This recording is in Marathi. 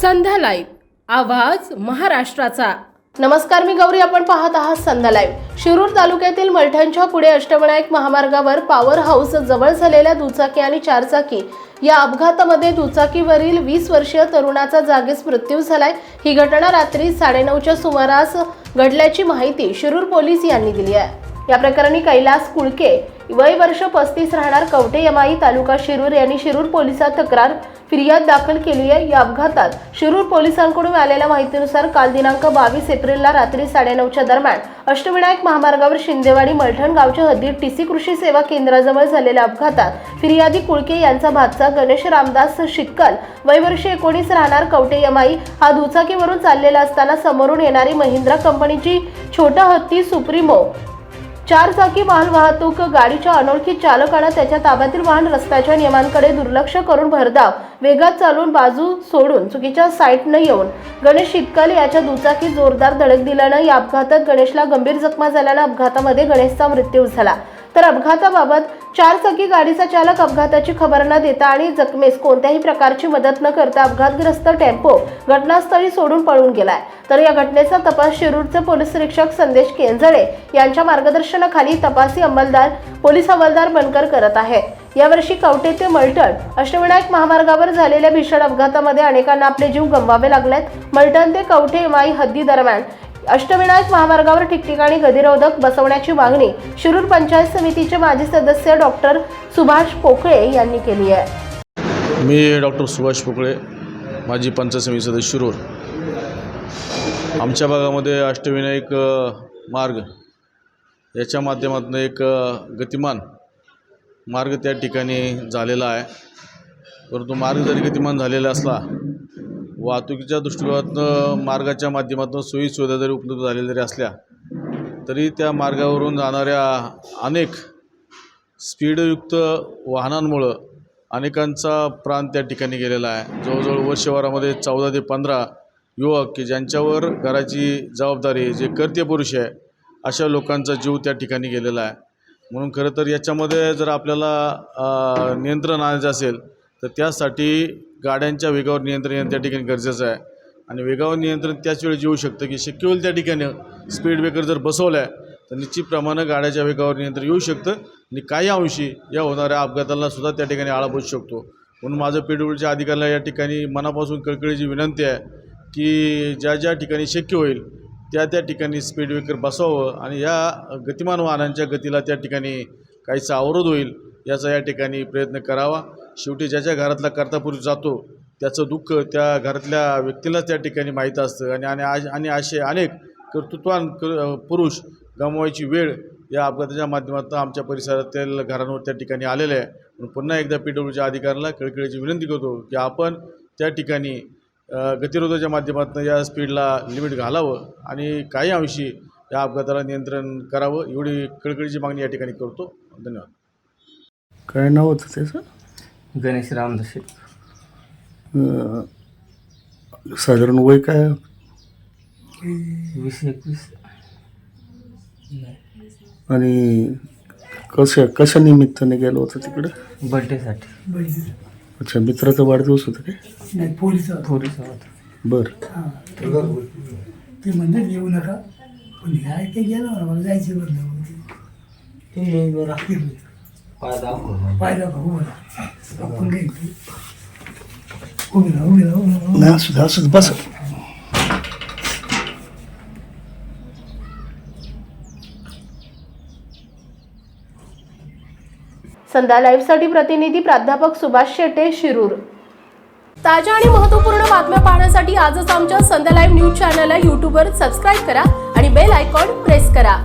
संध्या लाईव्ह आवाज महाराष्ट्राचा. नमस्कार मी गौरी. आपण पाहत आहात संध्या लाईव्ह. शिरूर तालुक्यातील मलठणच्या पुढे अष्टविनायक महामार्गावर पॉवर हाऊस जवळ झालेल्या दुचाकी आणि चारचाकी या अपघातामध्ये दुचाकीवरील वीस वर्षीय तरुणाचा जागीच मृत्यू झालाय. ही घटना रात्री साडेनऊच्या सुमारास घडल्याची माहिती शिरूर पोलीस यांनी दिली आहे. या प्रकरणी कैलास कुळके वय वर्ष पस्तीस राहणार कवठे यमाई तालुका शिरूर यांनी शिरूर पोलिसात तक्रार फिर्याद दाखल केली आहे. या अपघातात शिरूर पोलिसांकडून आलेल्या माहितीनुसार काल दिनांक बावीस एप्रिलला रात्री साडेनऊच्या दरम्यान अष्टविनायक महामार्गावर शिंदेवाडी मलठण गावच्या हद्दीत टीसी कृषी सेवा केंद्राजवळ झालेल्या अपघातात फिर्यादी कुळके यांचा भातचा गणेश रामदास शिक्कल वयवर्षी एकोणीस राहणार कवटे यमाई हा दुचाकीवरून चाललेला असताना समोरून येणारी महिंद्रा कंपनीची छोटा हत्ती सुप्रीमो चार चाकी वाहन वाहतूक गाडीच्या अनोळखी चालकानं त्याच्या ताब्यातील वाहन रस्त्याच्या नियमांकडे दुर्लक्ष करून भरधाव वेगात चालून बाजू सोडून चुकीच्या साईटनं येऊन गणेश शितकल याच्या दुचाकीत जोरदार धडक दिल्यानं या अपघातात गणेशला गंभीर जखमा झाल्यानं अपघातामध्ये गणेशचा मृत्यू झाला. तर अपघाताबाबत चार चाकी गाडीचा चालक अपघाताची खबर न देता आणि जखमेस कोणत्याही प्रकारची मदत न करता अपघातग्रस्त टेम्पो घटनास्थळी सोडून पळून गेलाय. तर या घटनेचा तपास शिरूरचे पोलीस निरीक्षक संदेश केंजळे यांच्या मार्गदर्शनाखाली तपासी अंमलदार पोलीस हवालदार बनकर करत आहे. यावर्षी कवटे ते मलटण अष्टविनायक महामार्गावर झालेल्या भीषण अपघातामध्ये अनेकांना आपले जीव गमवावे लागलेत. मलटण ते कवठे माई हद्दी दरम्यान अष्टविनायक महामार्गावर ठिकठिकाणी गतिरोधक बसवण्याची मागणी शिरूर पंचायत समितीचे माजी सदस्य डॉक्टर सुभाष पोकळे यांनी केली आहे. मी डॉक्टर सुभाष पोकळे माजी पंचायत समिती सदस्य शिरूर. आमच्या भागामध्ये अष्टविनायक मार्ग याच्या माध्यमातून एक गतिमान मार्ग त्या ठिकाणी झालेला आहे. परंतु मार्ग जरी गतिमान झालेला असला वाहतुकीच्या दृष्टिकोनातून मार्गाच्या माध्यमातून सोयीसुविधा जरी उपलब्ध झालेल्या जरी असल्या तरी त्या मार्गावरून जाणाऱ्या अनेक स्पीडयुक्त वाहनांमुळं अनेकांचा प्राण त्या ठिकाणी गेलेला आहे. जवळजवळ वर्षभरामध्ये चौदा ते पंधरा युवक की ज्यांच्यावर घराची जबाबदारी जे कर्ते पुरुष आहे अशा लोकांचा जीव त्या ठिकाणी गेलेला आहे. म्हणून खरं तर याच्यामध्ये जर आपल्याला नियंत्रण आणायचं असेल तर त्यासाठी गाड्यांच्या वेगावर नियंत्रण येणं त्या ठिकाणी गरजेचं आहे. आणि वेगावर नियंत्रण त्याच वेळी येऊ शकतं की शक्य होईल त्या ठिकाणी स्पीड ब्रेकर जर बसवला आहे तर निश्चितप्रमाणे गाड्याच्या वेगावर नियंत्रण येऊ शकतं. आणि काही अंशी या होणाऱ्या अपघाताला सुद्धा त्या ठिकाणी आळा बसू शकतो. म्हणून माझं पीडब्ल्यूच्या अधिकाऱ्याला या ठिकाणी मनापासून कळकळीची विनंती आहे की ज्या ज्या ठिकाणी शक्य होईल त्या त्या ठिकाणी स्पीड ब्रेकर बसवावं आणि या गतिमान वाहनांच्या गतीला त्या ठिकाणी काहीसा अवरोध होईल याचा या ठिकाणी प्रयत्न करावा. शेवटी ज्याच्या घरातला कर्तापुरुष जातो त्याचं दुःख त्या घरातल्या व्यक्तीलाच त्या ठिकाणी माहीत असतं. आणि आणि आज- आणि असे अनेक कर्तृत्वान क पुरुष गमवायची वेळ या अपघाताच्या माध्यमातून आमच्या परिसरातील घरांवर त्या ठिकाणी आलेलं आहे. म्हणून पुन्हा एकदा पी डब्ल्यूच्या अधिकाऱ्याला कळकळीची विनंती करतो की आपण त्या ठिकाणी गतिरोधाच्या माध्यमातून या स्पीडला लिमिट घालावं आणि काही अंशी या अपघाताला नियंत्रण करावं एवढी कळकळीची मागणी या ठिकाणी करतो. धन्यवाद. काय नाव होतं त्याचं? गणेश रामदास अं, साधारण वय काय? वीस एकवीस. आणि कशा कशा निमित्ताने गेलं होतं तिकडं? बड्डेसाठी अच्छा मित्राचा वाढदिवस होता काय? नाही पोलीस थोडीसं बरं. ते म्हणतात येऊ नका. पण हे आहे ते गेलं मला जायचं बरं पाय दाखवा उभं राहा. आपण काही उभे राहा उभे राहा उभे राहा. नाही असू दे असू दे बस. संध्या लाईव्हसाठी प्रतिनिधी प्राध्यापक सुभाष शेटे शिरूर. ताज्या आणि महत्त्वपूर्ण बातम्या पाहण्यासाठी आजच आमच्या संध्या लाईव्ह न्यूज चॅनलला यूट्यूबवर सबस्क्राईब करा आणि बेल आयकॉन प्रेस करा.